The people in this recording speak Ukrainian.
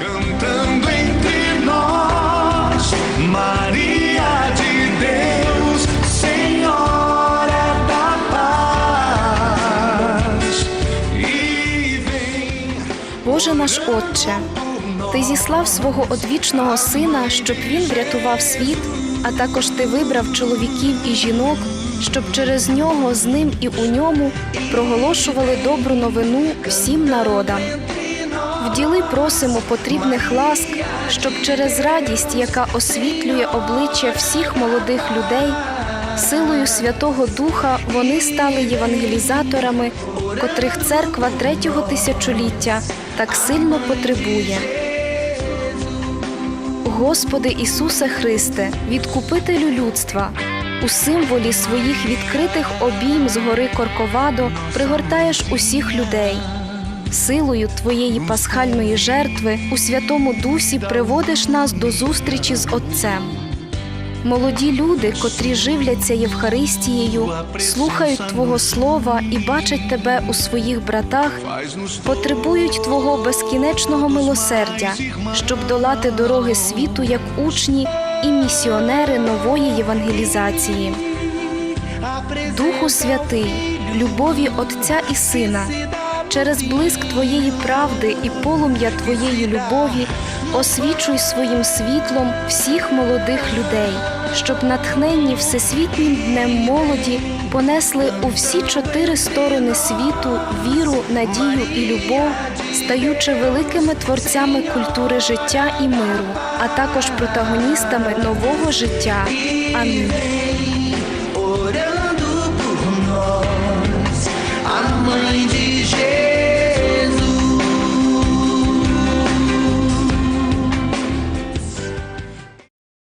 cantando entre nós, Maria de Deus, Senhora da paz. E Боже наш Отче, Ти зіслав свого одвічного сина, щоб він врятував світ, а також ти вибрав чоловіків і жінок, щоб через нього, з ним і у ньому проголошували добру новину всім народам. Вділи просимо потрібних ласк, щоб через радість, яка освітлює обличчя всіх молодих людей, силою Святого Духа вони стали євангелізаторами, котрих церква третього тисячоліття так сильно потребує. Господи Ісусе Христе, відкупителю людства, у символі своїх відкритих обійм з гори Корковадо пригортаєш усіх людей. Силою Твоєї пасхальної жертви у Святому Дусі приводиш нас до зустрічі з Отцем. Молоді люди, котрі живляться Євхаристією, слухають Твого Слова і бачать Тебе у своїх братах, потребують Твого безкінечного милосердя, щоб долати дороги світу як учні і місіонери нової євангелізації. Духу Святий, любові Отця і Сина, через блиск Твоєї правди і полум'я Твоєї любові освічуй своїм світлом всіх молодих людей, щоб натхненні Всесвітнім днем молоді понесли у всі чотири сторони світу віру, надію і любов, стаючи великими творцями культури життя і миру, а також протагоністами нового життя. Амінь.